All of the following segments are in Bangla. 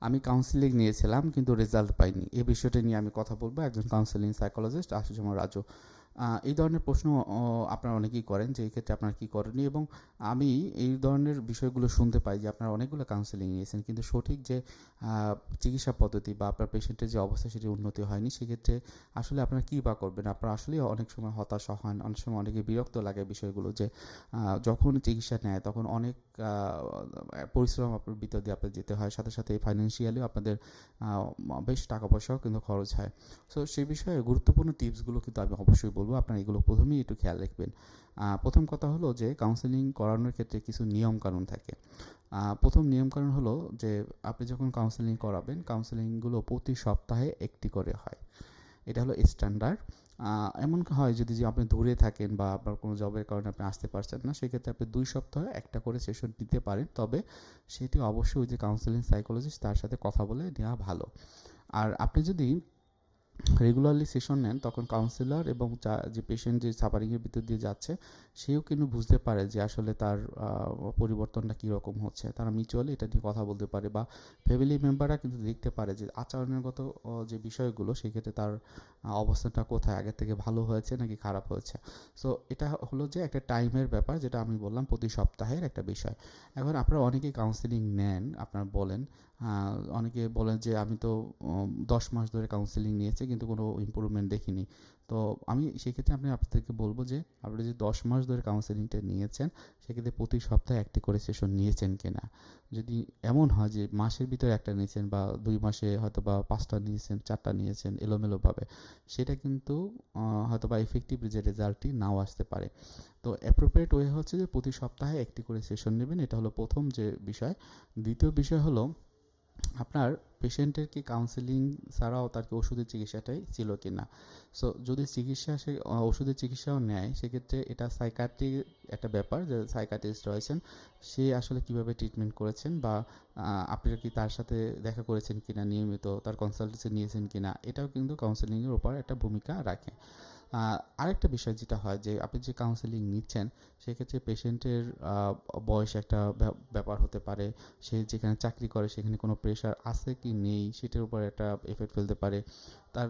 আমি কাউন্সিলিং নিয়েছিলাম, কিন্তু রেজাল্ট পাইনি। এই বিষয়টা নিয়ে আমি কথা বলব। একজন কাউন্সিলিং সাইকোলজিস্ট আশুজমা রাজু। এই ধরনের প্রশ্ন আপনারা অনেকেই করেন যে এই ক্ষেত্রে আপনারা কী করণীয় এবং আমি এই ধরনের বিষয়গুলো শুনতে পাই যে আপনারা অনেকগুলো কাউন্সেলিং নিয়েছেন কিন্তু সঠিক যে চিকিৎসা পদ্ধতি বা আপনার পেশেন্টের যে অবস্থা সেটি উন্নতি হয়নি, সেক্ষেত্রে আসলে আপনারা কী বা করবেন? আপনারা আসলে অনেক সময় হতাশা হন, অনেক সময় অনেকে বিরক্ত লাগে বিষয়গুলো যে যখন চিকিৎসা নেয় তখন অনেক পরিশ্রম আপনার ভিতর দিয়ে আপনার যেতে হয়, সাথে সাথে ফাইন্যান্সিয়ালিও আপনাদের বেশ টাকা পয়সাও কিন্তু খরচ হয়। সো সেই বিষয়ে গুরুত্বপূর্ণ টিপসগুলো কিন্তু আমি অবশ্যই বলব, আপনারা এগুলো প্রথমেই একটু খেয়াল রাখবেন। প্রথম কথা হলো যে কাউন্সেলিং করানোর ক্ষেত্রে কিছু নিয়ম কানুন থাকে প্রথম নিয়ম কানুন হলো যে, আপনি যখন কাউন্সেলিং করাবেন কাউন্সেলিংগুলো প্রতি সপ্তাহে একটি করে হয়। এটা হলো স্ট্যান্ডার্ড এমন হয় যদি যে, আপনি দূরে থাকেন বা আপনার কোনো জবের কারণে আপনি আসতে পারছেন না, সেক্ষেত্রে আপনি দুই সপ্তাহে একটা করে সেশন দিতে পারেন। তবে সেটি অবশ্যই যে কাউন্সেলিং সাইকোলজিস্ট তার সাথে কথা বলে নেওয়া ভালো। আর আপনি যদি রেগুলারলি সেশন নেন তখন কাউন্সিলর এবং যা- পেশেন্ট যে সাফারিংয়ের ভিতর দিয়ে যাচ্ছে সেও কিন্তু বুঝতে পারে যে আসলে তার পরিবর্তনটা কীরকম হচ্ছে। তারা মিউচুয়ালি এটা নিয়ে কথা বলতে পারে বা ফ্যামিলি মেম্বাররা কিন্তু দেখতে পারে যে আচরণগত যে বিষয়গুলো সেক্ষেত্রে তার আহ, অবস্থানটা কোথায় আগের থেকে ভালো হয়েছে নাকি খারাপ হয়েছে। সো এটা হলো যে একটা টাইমের ব্যাপার যেটা আমি বললাম প্রতি সপ্তাহের একটা বিষয়। এখন আপনারা অনেকেই কাউন্সিলিং নেন আপনারা বলেন অনেকে বলেন যে আমি তো দশ মাস ধরে কাউন্সিলিং নিয়েছি কিন্তু কোনো ইমপ্রুভমেন্ট দেখিনি। তো আমি সেক্ষেত্রে আমি আপনাদেরকে বলব যে আপনি যে দশ মাস ধরে কাউন্সেলিংটা নিয়েছেন, সেক্ষেত্রে প্রতি সপ্তাহে একটি করে সেশন নিয়েছেন কিনা? যদি এমন হয় যে মাসের ভিতরে একটা নিয়েছেন বা দুই মাসে হয়তো বা পাঁচটা নিয়েছেন, চারটা নিয়েছেন এলোমেলোভাবে, সেটা কিন্তু হয়তো বা এফেক্টিভ যে রেজাল্টটি নাও আসতে পারে। তো অ্যাপ্রোপ্রিয়েট ওয়ে হচ্ছে যে প্রতি সপ্তাহে একটি করে সেশন নেবেন। এটা হলো প্রথম যে বিষয়। দ্বিতীয় বিষয় হলো আপনার পেশেন্টের কি কাউন্সেলিং ছাড়াও তার কি ওষুধের চিকিৎসাটাই ছিল কি না সো যদি চিকিৎসা সে ওষুধের চিকিৎসাও নেয়, সেক্ষেত্রে এটা সাইকাট্রি একটা ব্যাপার যে সাইকাট্রিস্ট রয়েছেন, সে আসলে কীভাবে ট্রিটমেন্ট করেছেন বা আপনারা কি তার সাথে দেখা করেছেন কিনা নিয়মিত, তার কনসালটেন্সি নিয়েছেন কিনা, এটাও কিন্তু কাউন্সেলিংয়ের উপর একটা ভূমিকা রাখে। আরেকটা বিষয় যেটা হয় যে আপনি যে কাউন্সেলিং নিচ্ছেন, সেক্ষেত্রে পেশেন্টের বয়স একটা ব্যা- ব্যাপার হতে পারে। সে যেখানে চাকরি করে, সেখানে কোনো প্রেশার আছে কি নেই, সেটার উপর একটা এফেক্ট ফেলতে পারে। তার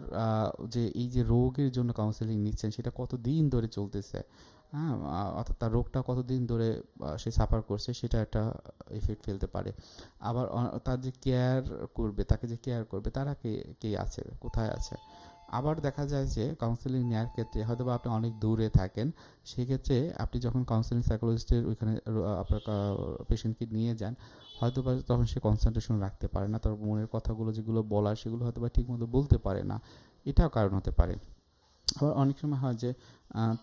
যে এই যে রোগের জন্য কাউন্সেলিং নিচ্ছেন, সেটা কতদিন ধরে চলতেছে? হ্যাঁ অর্থাৎ তার রোগটা কতদিন ধরে সে সাফার করছে, সেটা একটা এফেক্ট ফেলতে পারে। আবার তার যে কেয়ার করবে, তাকে যে কেয়ার করবে, তারা কে কে আছে? কোথায় আছে? আবার দেখা যায় যে কাউন্সেলিং নেওয়ার ক্ষেত্রে হয়তো বা আপনি অনেক দূরে থাকেন, সেক্ষেত্রে আপনি যখন কাউন্সেলিং সাইকোলজিস্টের ওইখানে আপনার পেশেন্টকে নিয়ে যান হয়তো বা তখন সে কনসেন্ট্রেশন রাখতে পারে না, তার মনের কথাগুলো যেগুলো বলার সেগুলো হয়তো বা ঠিকমতো বলতে পারে না, এটাও কারণ হতে পারে। আবার অনেক সময় হয় যে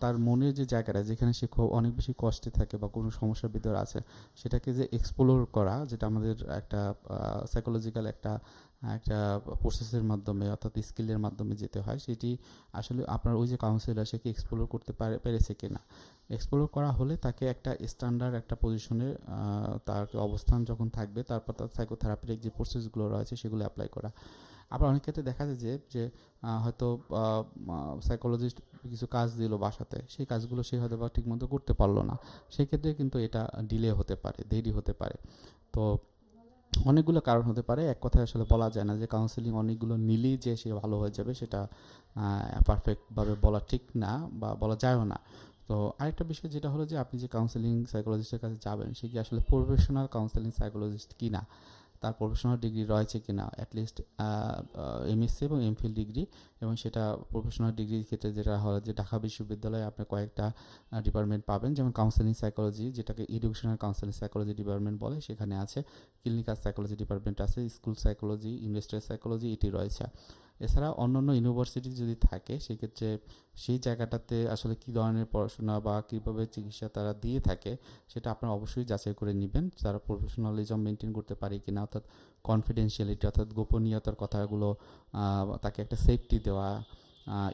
তার মনের যে জায়গাটা যেখানে সে খুব অনেক বেশি কষ্টে থাকে বা কোনো সমস্যার ভিতরে আছে, সেটাকে যে এক্সপ্লোর করা, যেটা আমাদের একটা সাইকোলজিক্যাল একটা একটা প্রসেসের মাধ্যমে, অর্থাৎ স্কিলের মাধ্যমে যেতে হয়, সেটি আসলে আপনার ওই যে কাউন্সিলর সে কি এক্সপ্লোর করতে পারে, পেরেছে কিনা? এক্সপ্লোর করা হলে তাকে একটা স্ট্যান্ডার্ড একটা পজিশনে তার অবস্থান যখন থাকবে, তারপর তার সাইকোথেরাপির যে প্রসেসগুলো রয়েছে, সেগুলো অ্যাপ্লাই করা। আবার অনেক ক্ষেত্রে দেখা যায় যে যে হয়তো সাইকোলজিস্ট কিছু কাজ দিল বাসাতে, সেই কাজগুলো সে হয়তো বা ঠিকমতো করতে পারল না। সেক্ষেত্রে কিন্তু এটা ডিলে হতে পারে, দেরি হতে পারে। তো অনেকগুলো কারণ হতে পারে। এক কথায় আসলে বলা যায় না যে কাউন্সিলিং অনেকগুলো নিলেই যে সে ভালো হয়ে যাবে সেটা পারফেক্টভাবে বলা ঠিক না বা বলা যায়ও না। তো আরেকটা বিষয় যেটা হলো যে আপনি যে কাউন্সিলিং সাইকোলজিস্টের কাছে যাবেন, সে কি আসলে প্রফেশনাল কাউন্সিলিং সাইকোলজিস্ট কি না তার প্রফেশনাল ডিগ্রি রয়েছে কি না অ্যাটলিস্ট এমএসসি এবং এমফিল ডিগ্রি এবং সেটা প্রফেশনাল ডিগ্রির ক্ষেত্রে যেটা হয় যে ঢাকা বিশ্ববিদ্যালয়ে আপনি কয়েকটা ডিপার্টমেন্ট পাবেন। যেমন কাউন্সেলিং সাইকোলজি যেটাকে এডুকেশনাল কাউন্সেলিং সাইকোলজি ডিপার্টমেন্ট বলে, সেখানে আছে। ক্লিনিক্যাল সাইকোলজি ডিপার্টমেন্ট আছে স্কুল সাইকোলজি ইন্ডাস্ট্রিয়াল সাইকোলজি এটি রয়েছে। এছাড়া অন্যান্য ইউনিভার্সিটি যদি থাকে, সেক্ষেত্রে সেই জায়গাটাতে আসলে কী ধরনের পড়াশোনা বা কীভাবে চিকিৎসা তারা দিয়ে থাকে, সেটা আপনারা অবশ্যই যাচাই করে নেবেন। তারা প্রফেশনালিজম মেনটেন করতে পারে কি না অর্থাৎ কনফিডেন্সিয়ালিটি অর্থাৎ গোপনীয়তার কথাগুলো তাকে একটা সেফটি দেওয়া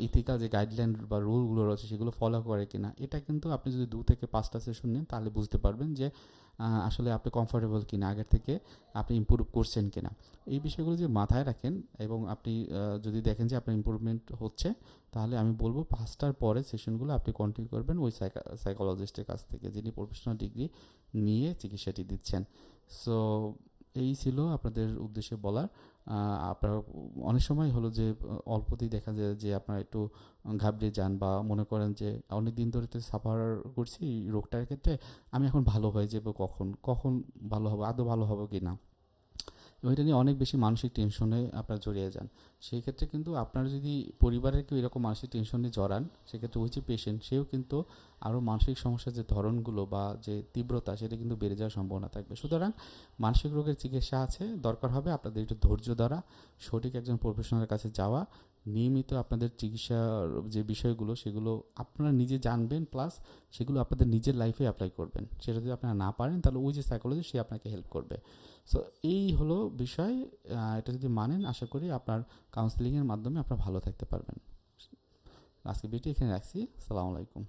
ইথিক্যাল যে গাইডলাইন বা রুলগুলো রয়েছে সেগুলো ফলো করে কিনা, এটা কিন্তু আপনি যদি দু থেকে পাঁচটা সেশন নেন, তাহলে বুঝতে পারবেন যে আসলে আপনি কমফোর্টেবল কিনা, আগের থেকে আপনি ইম্প্রুভ করছেন কিনা। এই বিষয়গুলো যদি মাথায় রাখেন এবং আপনি যদি দেখেন যে আপনার ইম্প্রুভমেন্ট হচ্ছে, তাহলে আমি বলব পাঁচটার পরে সেশনগুলো আপনি কন্টিনিউ করবেন ওই সাইকা সাইকোলজিস্টের কাছ থেকে যিনি প্রফেশনাল ডিগ্রি নিয়ে চিকিৎসাটি দিচ্ছেন। সো এই ছিল আপনাদের উদ্দেশ্যে বলার। আপনার অনেক সময় হলো যে, অল্পতেই দেখা যায় যে, আপনারা একটু ঘাবড়ে যান বা মনে করেন যে অনেক দিন ধরে তো সাফার করছি রোগটার ক্ষেত্রে, আমি এখন ভালো হয়ে যাব কখন? কখন ভালো হবে? আদৌ ভালো হবে কি না ওইটা নিয়ে অনেক বেশি মানসিক টেনশনে আপনারা জড়িয়ে যান। সেই ক্ষেত্রে কিন্তু আপনার যদি পরিবারের কেউ এরকম মানসিক টেনশনে জড়ান, সেক্ষেত্রে ওই যে পেশেন্ট সেও কিন্তু আরও মানসিক সমস্যার যে ধরনগুলো বা যে তীব্রতা, সেটা কিন্তু বেড়ে যাওয়ার সম্ভাবনা থাকবে। সুতরাং মানসিক রোগের চিকিৎসা আছে, দরকার হবে আপনাদের একটু ধৈর্য ধরা, সঠিক একজন প্রফেশনালের কাছে যাওয়া, নিয়মিত আপনাদের চিকিৎসার যে বিষয়গুলো, সেগুলো আপনারা নিজে জানবেন প্লাস সেগুলো আপনাদের নিজের লাইফে অ্যাপ্লাই করবেন। সেটা যদি আপনারা না পারেন, তাহলে ওই যে সাইকোলজি সে আপনাকে হেল্প করবে। সো এই হলো বিষয় এটা যদি মানেন, আশা করি আপনার কাউন্সেলিংয়ের মাধ্যমে আপনারা ভালো থাকতে পারবেন। আজকে ভিডিও এখানে রাখছি। সালামু আলাইকুম।